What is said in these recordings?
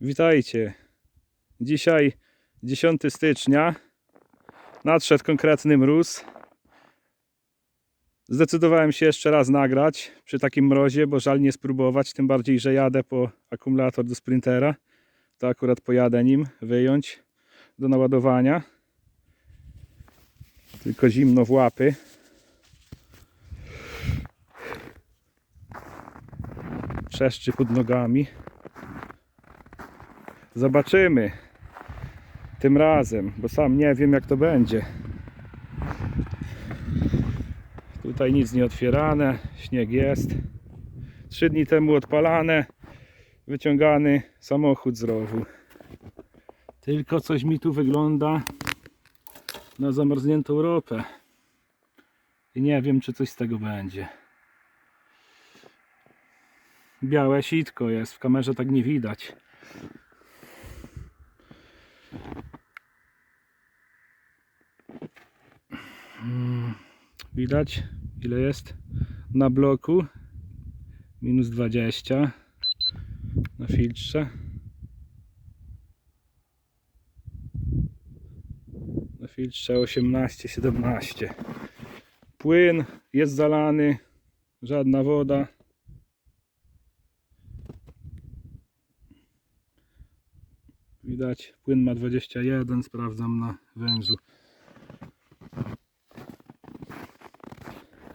Witajcie. Dzisiaj 10 stycznia. Nadszedł konkretny mróz. Zdecydowałem się jeszcze raz nagrać przy takim mrozie, bo żal nie spróbować. Tym bardziej, że jadę po akumulator do sprintera. To akurat pojadę nim wyjąć do naładowania. Tylko zimno w łapy. Trzeszczy pod nogami. Zobaczymy. Tym razem, bo sam nie wiem jak to będzie. Tutaj nic nie otwierane, śnieg jest. Trzy dni temu odpalane, wyciągany samochód z rowu. Tylko coś mi tu wygląda na zamarzniętą ropę. I nie wiem, czy coś z tego będzie. Białe sitko jest, w kamerze tak nie widać. Widać ile jest na bloku. Minus 20 na filtrze. Na filtrze 18-17. Płyn jest zalany, żadna woda. Widać, płyn ma 21, sprawdzam na wężu.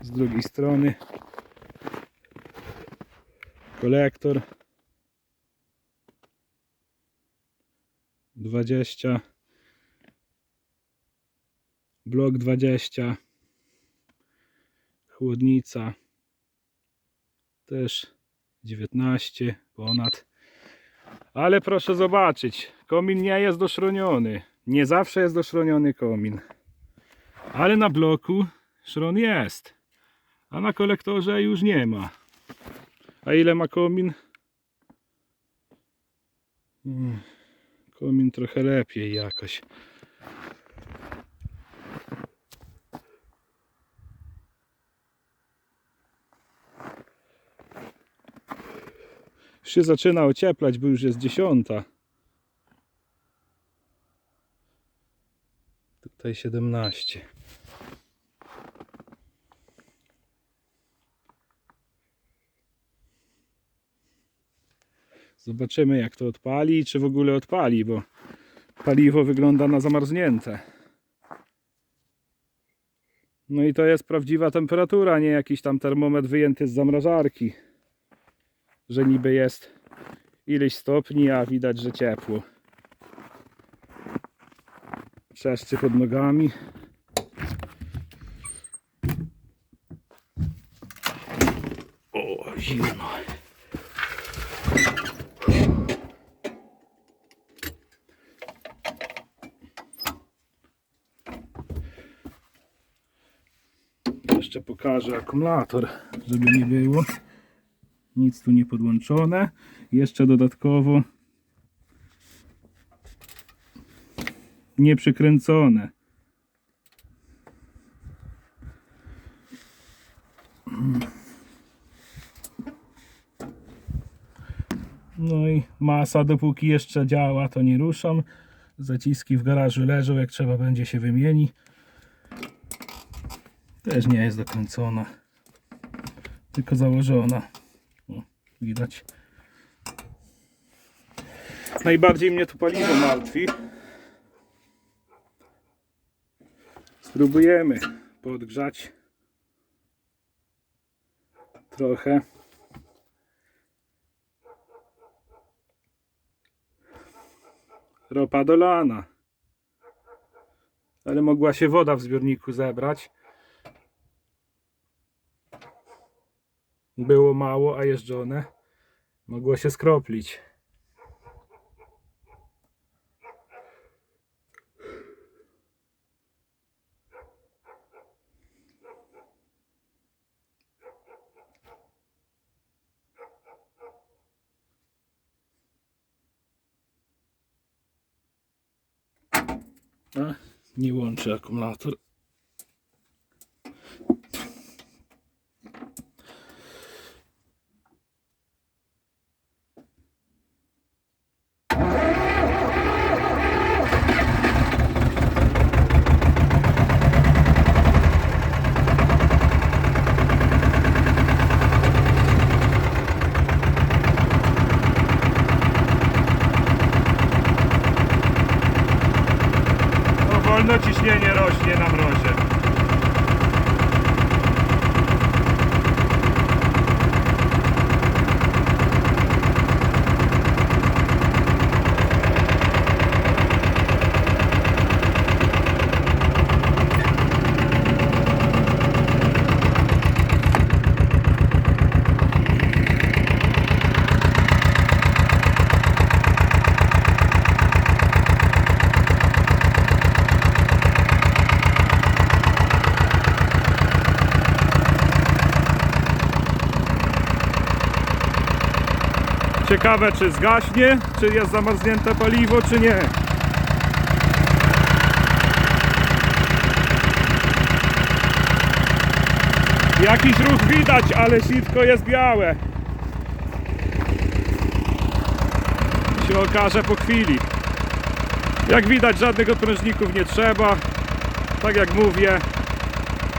Z drugiej strony. Kolektor. 20 blok 20 chłodnica. Też 19 ponad. Ale proszę zobaczyć komin nie jest doszroniony. Nie zawsze jest doszroniony komin. Ale na bloku szron jest a na kolektorze już nie ma a ile ma komin? Mm, Komin trochę lepiej jakoś. Już się zaczyna ocieplać, bo już jest dziesiąta. Tutaj 17. Zobaczymy jak to odpali czy w ogóle odpali, bo paliwo wygląda na zamarznięte. No i to jest prawdziwa temperatura, nie jakiś tam termometr wyjęty z zamrażarki. Że niby jest ileś stopni, a widać, że ciepło. Trzeszczy pod nogami. O, zimno. Jeszcze pokażę akumulator, żeby nie było. Nic tu nie podłączone. Jeszcze dodatkowo nie przykręcone. No i masa dopóki jeszcze działa to nie ruszam. Zaciski w garażu leżą, jak trzeba będzie się wymieni. Też nie jest dokręcona. Tylko założona. O, widać. Najbardziej mnie tu paliwo martwi. Spróbujemy podgrzać trochę. Ropa dolana. Ale mogła się woda w zbiorniku zebrać. Było mało, a jeżdżone. Mogło się skroplić. A, nie łączy akumulator. wolno ciśnienie rośnie na mrozie. Ciekawe czy zgaśnie, czy jest zamarznięte paliwo, czy nie. Jakiś ruch widać, ale sitko jest białe. Się okaże po chwili. Jak widać żadnych odprężników nie trzeba. Tak jak mówię,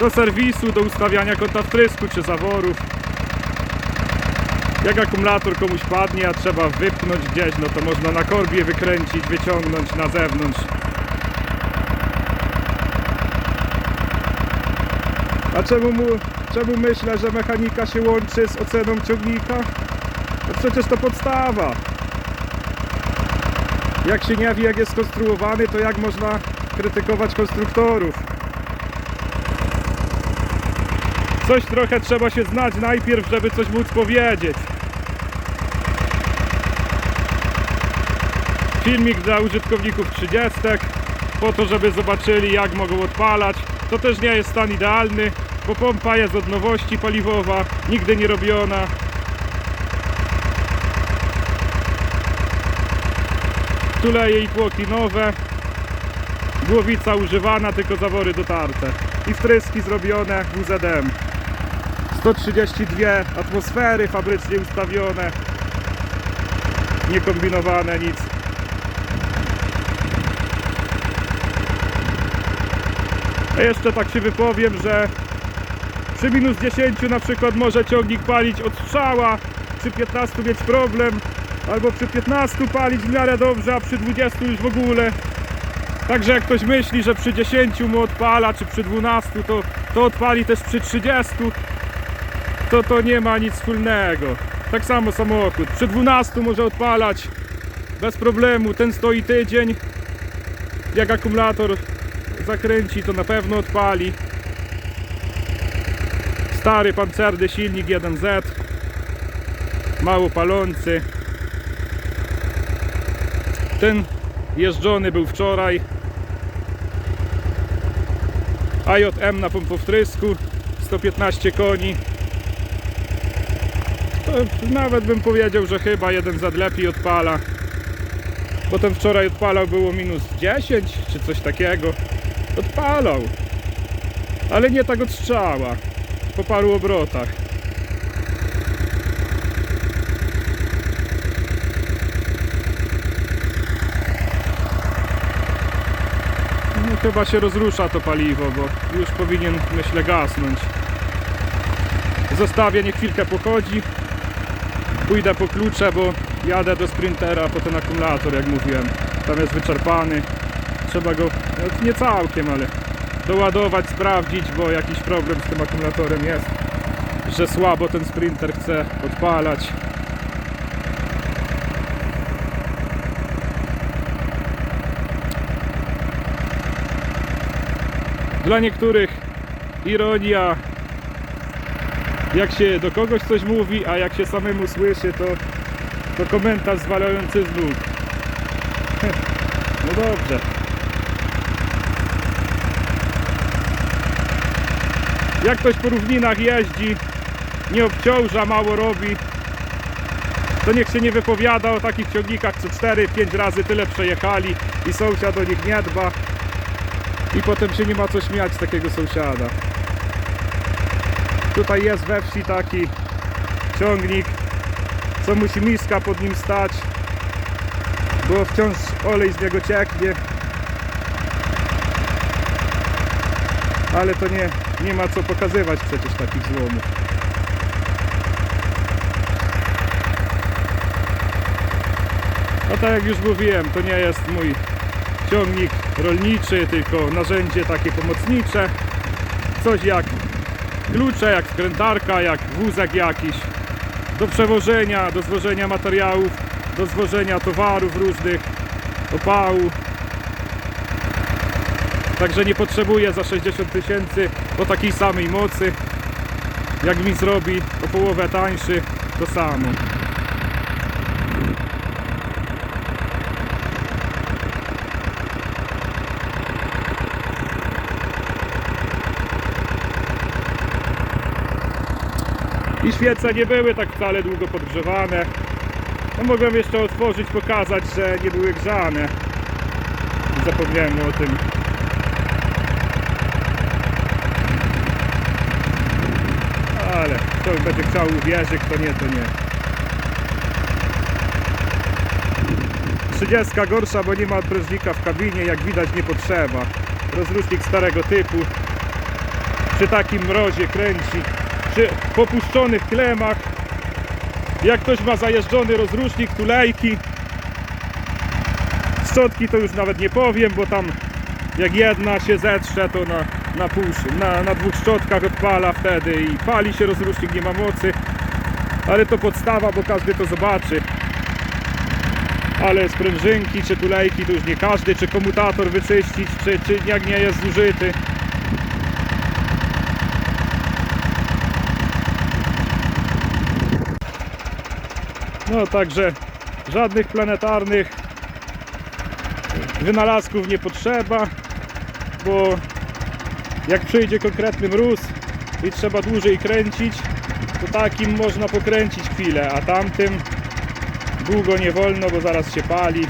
do serwisu, do ustawiania kąta wtrysku czy zaworów. Jak akumulator komuś padnie, a trzeba wypchnąć gdzieś, no to można na korbie wykręcić, wyciągnąć na zewnątrz. A czemu, mu, czemu myślę, że mechanika się łączy z oceną ciągnika? No przecież to podstawa. Jak się nie wie, jak jest skonstruowany, to jak można krytykować konstruktorów? Coś trochę trzeba się znać najpierw, żeby coś móc powiedzieć. Filmik dla użytkowników 30 po to, żeby zobaczyli jak mogą odpalać. To też nie jest stan idealny, bo pompa jest od nowości paliwowa, nigdy nie robiona. Tuleje i tłoki nowe. Głowica używana, tylko zawory dotarte. I wtryski zrobione WZM. 132 atmosfery fabrycznie ustawione. Nie kombinowane nic. A jeszcze tak się wypowiem, że przy minus 10 na przykład może ciągnik palić od strzała, przy 15 mieć problem, albo przy 15 palić w miarę dobrze, a przy 20 już w ogóle. Także jak ktoś myśli, że przy 10 mu odpala, czy przy 12, to, to odpali też przy 30, to to nie ma nic wspólnego. Tak samo samochód. Przy 12 może odpalać bez problemu. Ten stoi tydzień. Jak akumulator zakręci, to na pewno odpali. Stary pancerny silnik 1Z. Mało palący. Ten jeżdżony był wczoraj. AJM na pompowtrysku 115 koni to nawet bym powiedział, że chyba jeden Z lepiej odpala potem wczoraj odpalał było minus 10 czy coś takiego odpalał ale nie tak od strzała po paru obrotach No chyba się rozrusza to paliwo, bo już powinien myślę gasnąć. Zostawię, niech chwilkę pochodzi. Pójdę po klucze, bo jadę do sprintera po ten akumulator, jak mówiłem. Tam jest wyczerpany. Trzeba go, nie całkiem, ale doładować, sprawdzić, bo jakiś problem z tym akumulatorem jest. Że słabo ten sprinter chce odpalać. Dla niektórych ironia, jak się do kogoś coś mówi, a jak się samemu słyszy, to, to komentarz zwalający z nóg. No dobrze. Jak ktoś po równinach jeździ, nie obciąża, mało robi, to niech się nie wypowiada o takich ciągnikach, co 4-5 razy tyle przejechali i sąsiad o nich nie dba i potem się nie ma co śmiać z takiego sąsiada. Tutaj jest we wsi taki ciągnik, co musi miska pod nim stać, bo wciąż olej z niego cieknie. Ale to nie, nie ma co pokazywać przecież takich złomów. No tak jak już mówiłem, to nie jest mój ciągnik rolniczy, tylko narzędzie takie pomocnicze. Coś jak klucze, jak wkrętarka, jak wózek jakiś do przewożenia, do zwożenia materiałów, do zwożenia towarów różnych, opału. Także nie potrzebuję za 60 tysięcy o takiej samej mocy. Jak mi zrobi o połowę tańszy, to samo. I świece nie były tak wcale długo podgrzewane. No mogłem jeszcze otworzyć, pokazać, że nie były grzane. Zapomniałem o tym. Ale kto będzie chciał uwierzyć, kto nie, to nie. 30 gorsza, bo nie ma odprężnika w kabinie, jak widać nie potrzeba. Rozrusznik starego typu. Przy takim mrozie kręci. Przy popuszczonych klemach. Jak ktoś ma zajeżdżony rozrusznik, tulejki. Szczotki to już nawet nie powiem, bo tam jak jedna się zetrze, to na, na, pół, na, na dwóch szczotkach odpala wtedy i pali się rozrusznik, nie ma mocy. Ale to podstawa, bo każdy to zobaczy. Ale sprężynki czy tulejki to już nie każdy, czy komutator wyczyścić, czy, czy jak nie jest zużyty. No także żadnych planetarnych wynalazków nie potrzeba, bo jak przyjdzie konkretny mróz i trzeba dłużej kręcić, to takim można pokręcić chwilę, a tamtym długo nie wolno, bo zaraz się pali.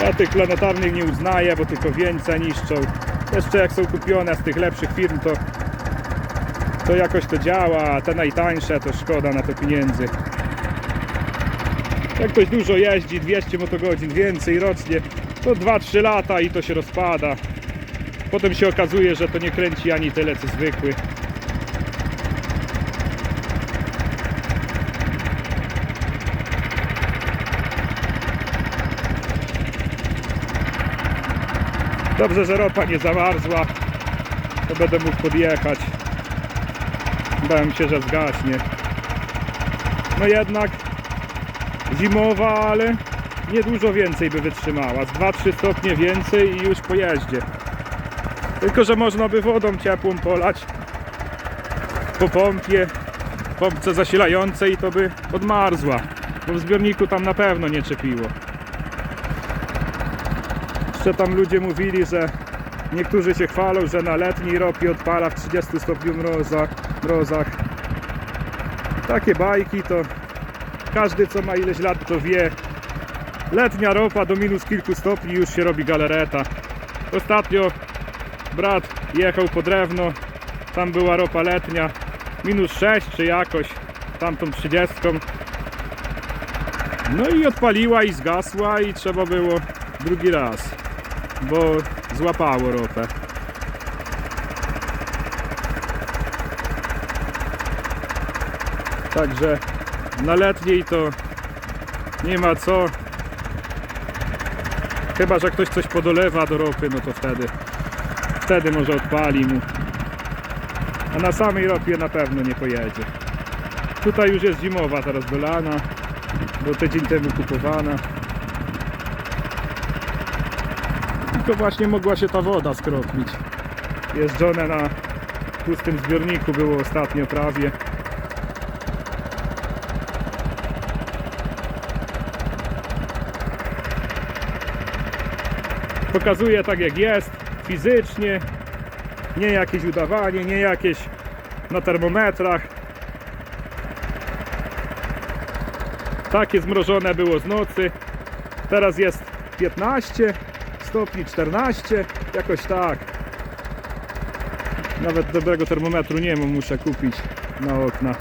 Ja tych planetarnych nie uznaję, bo tylko wieńce niszczą. Jeszcze jak są kupione z tych lepszych firm, to to jakoś to działa, a te najtańsze to szkoda na to pieniędzy. Jak ktoś dużo jeździ, 200 motogodzin więcej rocznie, to 2-3 lata i to się rozpada. Potem się okazuje, że to nie kręci ani tyle co zwykły. Dobrze, że ropa nie zamarzła, to będę mógł podjechać. Bałem się, że zgaśnie. No jednak zimowa, ale nie dużo więcej by wytrzymała. Z 2-3 stopnie więcej i już po jeździe. Tylko, że można by wodą ciepłą polać po pompie, pompce zasilającej to by odmarzła. Bo w zbiorniku tam na pewno nie czepiło. Jeszcze tam ludzie mówili, że niektórzy się chwalą, że na letniej ropie odpala w 30 stopniu mroza, mrozach. Takie bajki to każdy co ma ileś lat to wie. Letnia ropa do minus kilku stopni już się robi galereta. Ostatnio brat jechał po drewno, tam była ropa letnia, minus 6 czy jakoś, tamtą 30. No i odpaliła i zgasła i trzeba było drugi raz, bo złapało ropę. Także na letniej to nie ma co. Chyba, że ktoś coś podolewa do ropy, no to wtedy wtedy może odpali mu. A na samej ropie na pewno nie pojedzie. Tutaj już jest zimowa teraz dolana, bo tydzień temu kupowana. Tylko właśnie mogła się ta woda skropnić. Jeżdżone na pustym zbiorniku było ostatnio prawie. Pokazuje tak jak jest, fizycznie, nie jakieś udawanie, nie jakieś na termometrach. Takie zmrożone było z nocy. Teraz jest 15 stopni, 14, jakoś tak. Nawet dobrego termometru nie mam, muszę kupić na okna.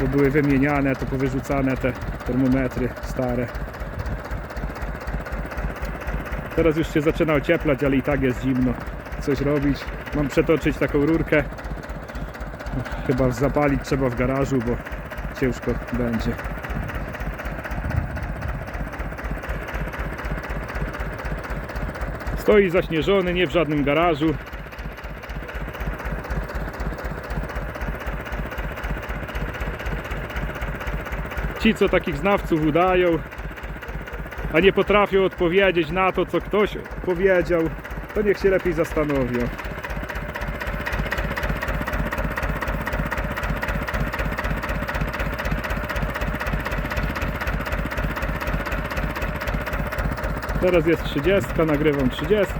Bo były wymieniane, to powyrzucane te termometry stare. Teraz już się zaczyna ocieplać, ale i tak jest zimno. Coś robić. Mam przetoczyć taką rurkę. Chyba zapalić trzeba w garażu, bo ciężko będzie. Stoi zaśnieżony, nie w żadnym garażu. Ci, co takich znawców udają, a nie potrafią odpowiedzieć na to, co ktoś powiedział, to niech się lepiej zastanowią. Teraz jest 30, nagrywam 30.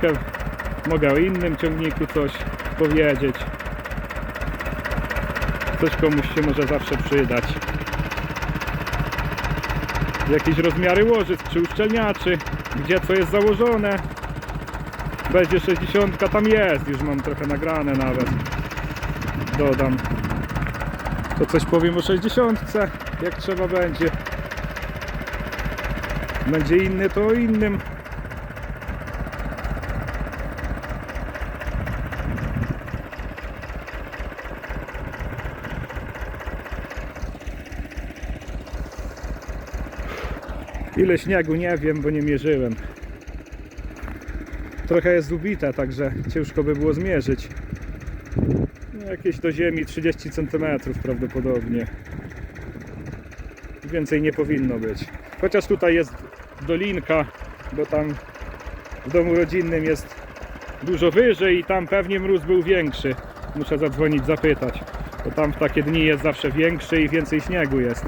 Mogę o innym ciągniku coś powiedzieć. Coś komuś się może zawsze przydać. Jakieś rozmiary łożysk czy uszczelniaczy, gdzie co jest założone. Będzie 60, tam jest, już mam trochę nagrane nawet. Dodam. To coś powiem o 60, jak trzeba będzie. Będzie inny, to o innym. Ile śniegu nie wiem, bo nie mierzyłem. Trochę jest ubite, także ciężko by było zmierzyć. No, jakieś do ziemi 30 cm prawdopodobnie. Więcej nie powinno być. Chociaż tutaj jest dolinka, bo tam w domu rodzinnym jest dużo wyżej i tam pewnie mróz był większy. Muszę zadzwonić, zapytać. Bo tam w takie dni jest zawsze większy i więcej śniegu jest.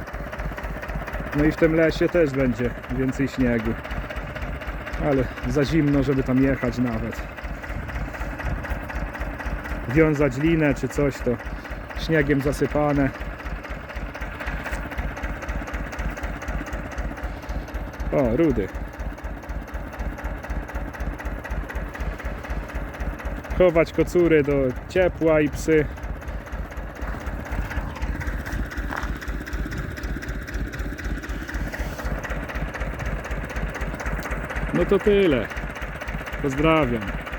No i w tym lesie też będzie więcej śniegu. Ale za zimno, żeby tam jechać nawet. Wiązać linę czy coś, to śniegiem zasypane. O, rudy. Chować kocury do ciepła i psy. No to tyle. Pozdrawiam.